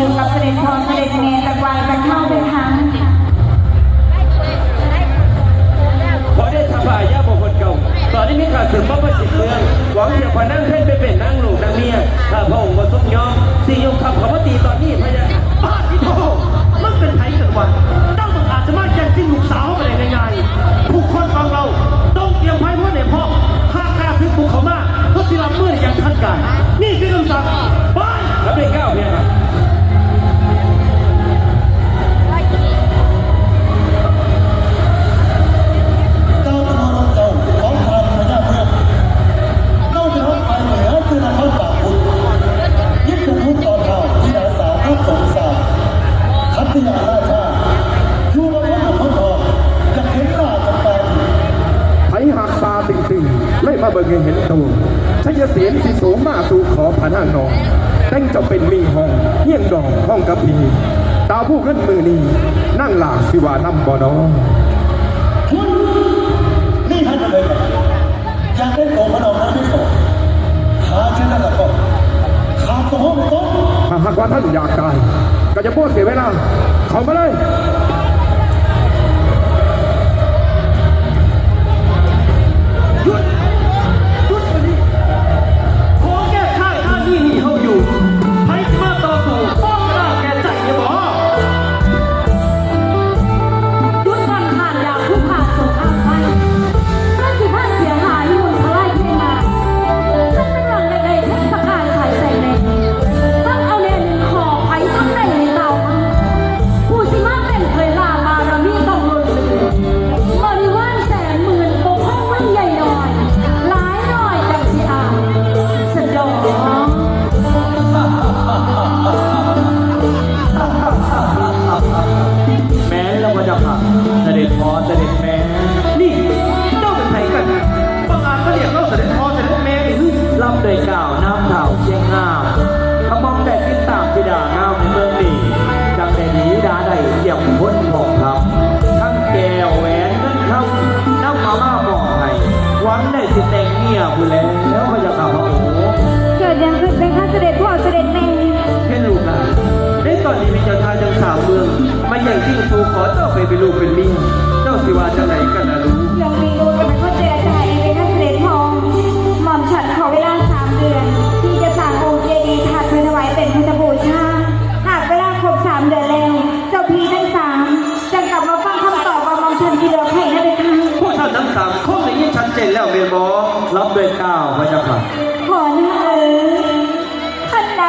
ด็จเมตะกวางจะเข้าไปคะขอได้ทำลายย่าบุคคลเก่า ตอนนี้มีกาวสืบมาประจิตเมืองหวังจะพอนั่งเพ่นไปเป็นนั่งหลูกนางเมียถ้าพระองค์มาสุกยอมสิยงคำขอพตีตอนนี้พะยะป้าที่โทมันเป็นไทยเกิดวัน เลยมาเบิ่งให้เห็นตัวชัยเสียนสิโสมมาสู่ขอพระนางนองแต่งเจะเป็นมีห้องเฮียงดองห้องกะพีดาวผู้ขึ้นมือนี้นั่งหลากสิวานำบ่ดอคุณนี่ท่านเป็นไงอยากได้โกมานองนั้นไม่สนหาชื่อนั่นแหละก็ขาดสมองต้นถ้าหากว่าท่านอยากตายก็จะพูดเสียเวลาเข้ามาเลยาวน้ำเถ่าเชียงงามขมองแต่ติดตามธิดางามในเมืองนี้จังแต่นี้ดาได้เยี่ยมพ้นของครับทั้งแก้วแหวนเงินคำน้ำมาม่าบอกให้หวังได้สิแต่งเมียผู้แล้วพระเจ้าข่าพระโอ้เกิดยังขึ้นเป็นข้าเสด็จพ่อเสด็จแม่ให้ลูกหลานได้ตอนนี้มีเจ้าชายจังสามเมืองมาอย่างที่สู่ขอเจ้าไปเป็นลูกเป็นเมียเจ้าสิว่าจังไหนกันนะ สามข้ออนี้ชัดเจนแล้วเมียนบอรับด้วยก้าวพระเจ้าค่ะขอหนะเอ๋ย